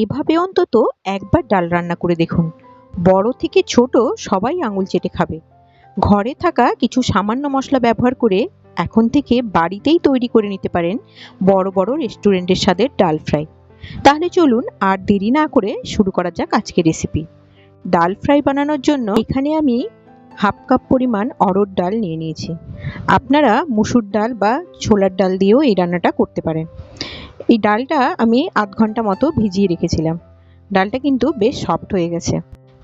এভাবে অন্তত একবার ডাল রান্না করে দেখুন। বড় থেকে ছোট সবাই আঙুল চেটে খাবে। ঘরে থাকা কিছু সামান্য মশলা ব্যবহার করে এখন থেকে বাড়িতেই তৈরি করে নিতে পারেন বড় বড় রেস্টুরেন্টের স্বাদের ডাল ফ্রাই। তাহলে চলুন আর দেরি না করে শুরু করা যাক আজকের রেসিপি। ডাল ফ্রাই বানানোর জন্য এখানে আমি হাফ কাপ পরিমাণ অরড় ডাল নিয়ে নিয়েছি। আপনারা মুসুর ডাল বা ছোলার ডাল দিয়েও এই রান্নাটা করতে পারেন। এই ডালটা আমি আধ ঘণ্টা মতো ভিজিয়ে রেখেছিলাম। ডালটা কিন্তু বেশ সফট হয়ে গেছে।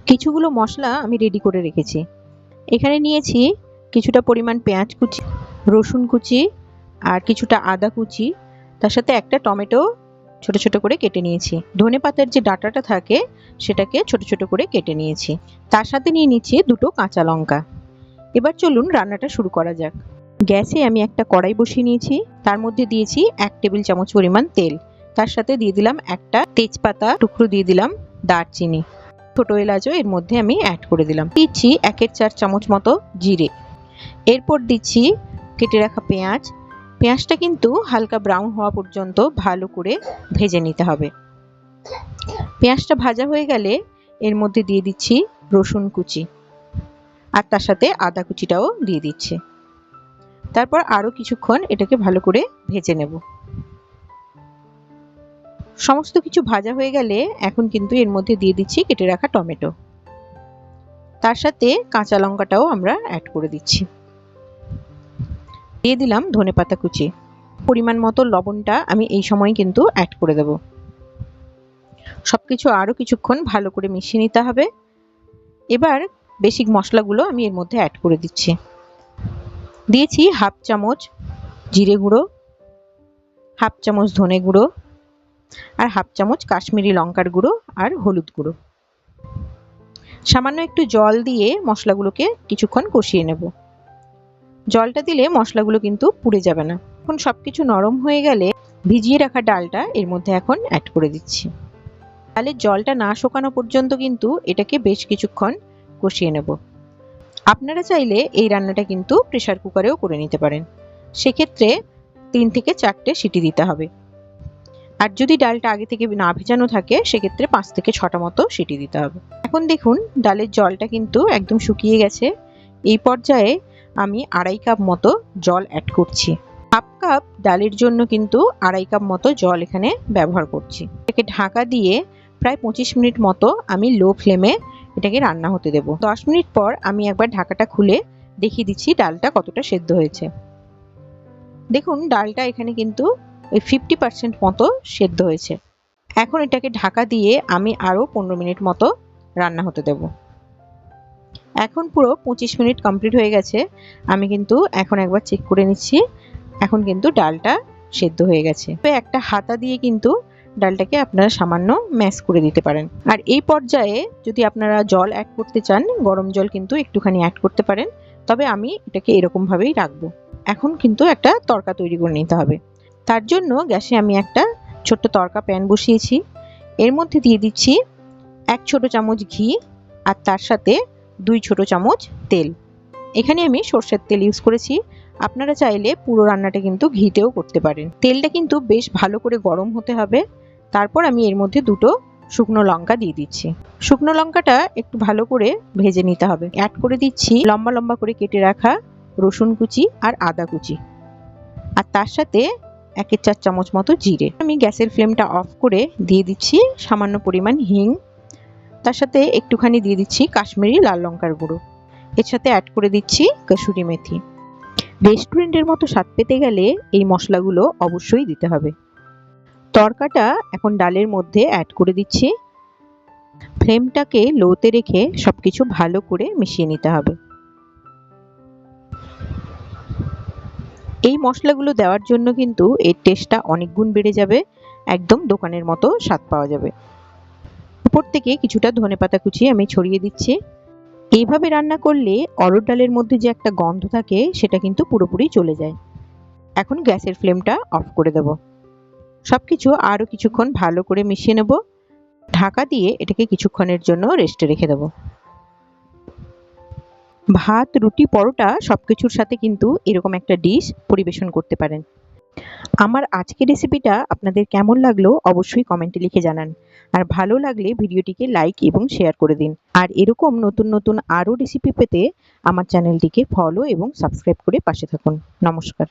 কিছুগুলো মশলা আমি রেডি করে রেখেছি। এখানে নিয়েছি কিছুটা পরিমাণ পেঁয়াজ কুচি, রসুন কুচি আর কিছুটা আদা কুচি। তার সাথে একটা টমেটো ছোট ছোট করে কেটে নিয়েছি। ধনে পাতার যে ডাটাটা থাকে, সেটাকে ছোট ছোট করে কেটে নিয়েছি। তার সাথে নিয়ে নিচ্ছি দুটো কাঁচা লঙ্কা। এবার চলুন রান্নাটা শুরু করা যাক। গ্যাসে আমি একটা কড়াই বসিয়ে নিয়েছি। তার মধ্যে দিয়েছি এক টেবিল চামচ পরিমাণ তেল। তার সাথে দিয়ে দিলাম একটা তেজপাতা টুকরো দিয়ে দিলাম দারচিনি। ছোটো এলাচও এর মধ্যে আমি অ্যাড করে দিলাম। দিচ্ছি একের চার চামচ মতো জিরে। এরপর দিচ্ছি কেটে রাখা পেঁয়াজ। পেঁয়াজটা কিন্তু হালকা ব্রাউন হওয়া পর্যন্ত ভালো করে ভেজে নিতে হবে। পেঁয়াজটা ভাজা হয়ে গেলে এর মধ্যে দিয়ে দিচ্ছি রসুন কুচি। আর তার সাথে আদা কুচিটাও দিয়ে দিচ্ছি। তারপর আরও কিছুক্ষণ এটাকে ভালো করে ভেজে নেব। সমস্ত কিছু ভাজা হয়ে গেলে এখন কিন্তু এর মধ্যে দিয়ে দিচ্ছি কেটে রাখা টমেটো। তার সাথে কাঁচা লঙ্কাটাও আমরা অ্যাড করে দিচ্ছি। দিয়ে দিলাম ধনে পাতা কুচি। পরিমাণ মতো লবণটা আমি এই সময় কিন্তু অ্যাড করে দেব। সব কিছু আরও কিছুক্ষণ ভালো করে মিশিয়ে নিতে হবে। এবার বেসিক মশলাগুলো আমি এর মধ্যে অ্যাড করে দিচ্ছি। দিয়েছি হাফ চামচ জিরে গুঁড়ো, হাফ চামচ ধনে গুঁড়ো আর হাফ চামচ কাশ্মীরি লঙ্কার গুঁড়ো আর হলুদ গুঁড়ো। সামান্য একটু জল দিয়ে মশলাগুলোকে কিছুক্ষণ কষিয়ে নেব। জলটা দিলে মশলাগুলো কিন্তু পুড়ে যাবে না। এখন সব কিছু নরম হয়ে গেলে ভিজিয়ে রাখা ডালটা এর মধ্যে এখন অ্যাড করে দিচ্ছি। ডালের জলটা না শোকানো পর্যন্ত কিন্তু এটাকে বেশ কিছুক্ষণ কষিয়ে নেব। আপনারা চাইলে এই রান্নাটা কিন্তু প্রেশার কুকারেও করে নিতে পারেন। সেক্ষেত্রে তিন থেকে চারটে সিটি দিতে হবে। আর যদি ডালটা আগে থেকে না ভেজানো থাকে, সেক্ষেত্রে পাঁচ থেকে ছটা মতো সিটি দিতে হবে। এখন দেখুন, ডালের জলটা কিন্তু একদম শুকিয়ে গেছে। এই পর্যায়ে আমি আড়াই কাপ মতো জল অ্যাড করছি। হাফ কাপ ডালের জন্য কিন্তু আড়াই কাপ মতো জল এখানে ব্যবহার করছি। এটাকে ঢাকা দিয়ে প্রায় পঁচিশ মিনিট মতো আমি লো ফ্লেমে এটাকে রান্না হতে দেব। দশ মিনিট পর আমি একবার ঢাকাটা খুলে দেখিয়ে দিচ্ছি ডালটা কতটা সেদ্ধ হয়েছে। দেখুন, ডালটা এখানে কিন্তু ওই ফিফটি পার্সেন্ট মতো সেদ্ধ হয়েছে। এখন এটাকে ঢাকা দিয়ে আমি আরও পনেরো মিনিট মতো রান্না হতে দেব। এখন পুরো পঁচিশ মিনিট কমপ্লিট হয়ে গেছে। আমি কিন্তু এখন একবার চেক করে নিচ্ছি। এখন কিন্তু ডালটা সেদ্ধ হয়ে গেছে। একটা হাতা দিয়ে কিন্তু ডালটাকে আপনারা সামান্য ম্যাশ করে দিতে পারেন। আর এই পর্যায়ে যদি আপনারা জল অ্যাড করতে চান, গরম জল কিন্তু একটুখানি অ্যাড করতে পারেন, তবে আমি এটাকে এরকমভাবেই রাখব। এখন কিন্তু একটা তরকা তৈরি করে নিতে হবে। তার জন্য গ্যাসে আমি একটা ছোট্ট তরকা প্যান বসিয়েছি। এর মধ্যে দিয়ে দিচ্ছি এক ছোট চামচ ঘি আর তার সাথে দুই ছোট চামচ তেল। এখানে আমি সর্ষের তেল ইউজ করেছি। আপনারা চাইলে পুরো রান্নাটা কিন্তু ঘিতেও করতে পারেন। তেলটা কিন্তু বেশ ভালো করে গরম হতে হবে। তারপর আমি এর মধ্যে দুটো শুকনো লঙ্কা দিয়ে দিচ্ছি। শুকনো লঙ্কাটা একটু ভালো করে ভেজে নিতে হবে। অ্যাড করে দিচ্ছি লম্বা লম্বা করে কেটে রাখা রসুন কুচি আর আদা কুচি। আর তার সাথে একের চার চামচ মতো জিরে। আমি গ্যাসের ফ্লেমটা অফ করে দিয়ে দিচ্ছি সামান্য পরিমাণ হিং। তার সাথে একটুখানি দিয়ে দিচ্ছি কাশ্মীরি লাল লঙ্কার গুঁড়ো। এর সাথে অ্যাড করে দিচ্ছি কসুরি মেথি। রেস্টুরেন্টের মতো স্বাদ পেতে গেলে এই মশলাগুলো অবশ্যই দিতে হবে। তরকাটা এখন ডালের মধ্যে অ্যাড করে দিচ্ছি। ফ্লেমটাকে লোতে রেখে সব কিছু ভালো করে মিশিয়ে নিতে হবে। এই মশলাগুলো দেওয়ার জন্য কিন্তু এর টেস্টটা অনেক গুণ বেড়ে যাবে, একদম দোকানের মতো স্বাদ পাওয়া যাবে। উপর থেকে কিছুটা ধনেপাতা কুচি আমি ছড়িয়ে দিচ্ছি। এইভাবে রান্না করলে অরড় ডালের মধ্যে যে একটা গন্ধ থাকে, সেটা কিন্তু পুরোপুরি চলে যায়। এখন গ্যাসের ফ্লেমটা অফ করে দেব। সব কিছু আরও কিছুক্ষণ ভালো করে মিশিয়ে নেব। ঢাকা দিয়ে এটাকে কিছুক্ষণের জন্য রেস্টে রেখে দেব। ভাত, রুটি, পরোটা সব কিছুর সাথে কিন্তু এরকম একটা ডিশ পরিবেশন করতে পারেন। আমার আজকের রেসিপিটা আপনাদের কেমন লাগল অবশ্যই কমেন্টে লিখে জানান। আর ভালো লাগলে ভিডিওটিকে লাইক এবং শেয়ার করে দিন। আর এরকম নতুন নতুন আরও রেসিপি পেতে আমার চ্যানেলটিকে ফলো এবং সাবস্ক্রাইব করে পাশে থাকুন। নমস্কার।